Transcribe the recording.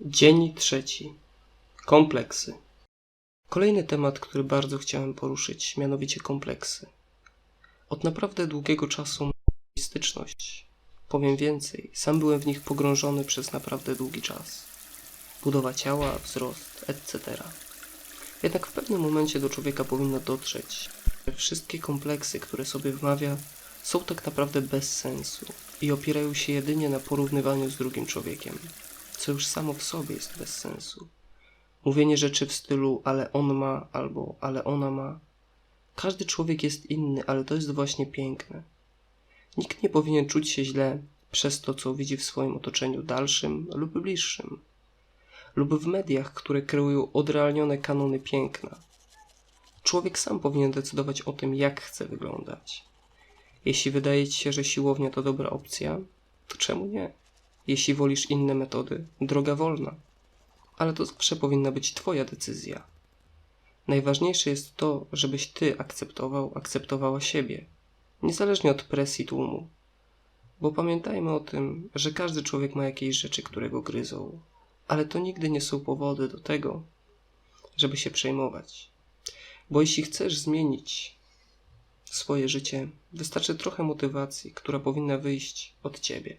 Dzień trzeci. Kompleksy. Kolejny temat, który bardzo chciałem poruszyć, mianowicie kompleksy. Od naprawdę długiego czasu mam styczność. Powiem więcej, sam byłem w nich pogrążony przez naprawdę długi czas. Budowa ciała, wzrost, etc. Jednak w pewnym momencie do człowieka powinno dotrzeć, że wszystkie kompleksy, które sobie wmawia, są tak naprawdę bez sensu i opierają się jedynie na porównywaniu z drugim człowiekiem co już samo w sobie jest bez sensu. Mówienie rzeczy w stylu ale on ma albo ale ona ma. Każdy człowiek jest inny, ale to jest właśnie piękne. Nikt nie powinien czuć się źle przez to, co widzi w swoim otoczeniu dalszym lub bliższym, lub w mediach, które kreują odrealnione kanony piękna. Człowiek sam powinien decydować o tym, jak chce wyglądać. Jeśli wydaje ci się, że siłownia to dobra opcja, to czemu nie? Jeśli wolisz inne metody, droga wolna. Ale to zawsze powinna być Twoja decyzja. Najważniejsze jest to, żebyś Ty akceptował, akceptowała siebie, niezależnie od presji tłumu. Bo pamiętajmy o tym, że każdy człowiek ma jakieś rzeczy, które go gryzą, ale to nigdy nie są powody do tego, żeby się przejmować. Bo jeśli chcesz zmienić swoje życie, wystarczy trochę motywacji, która powinna wyjść od Ciebie.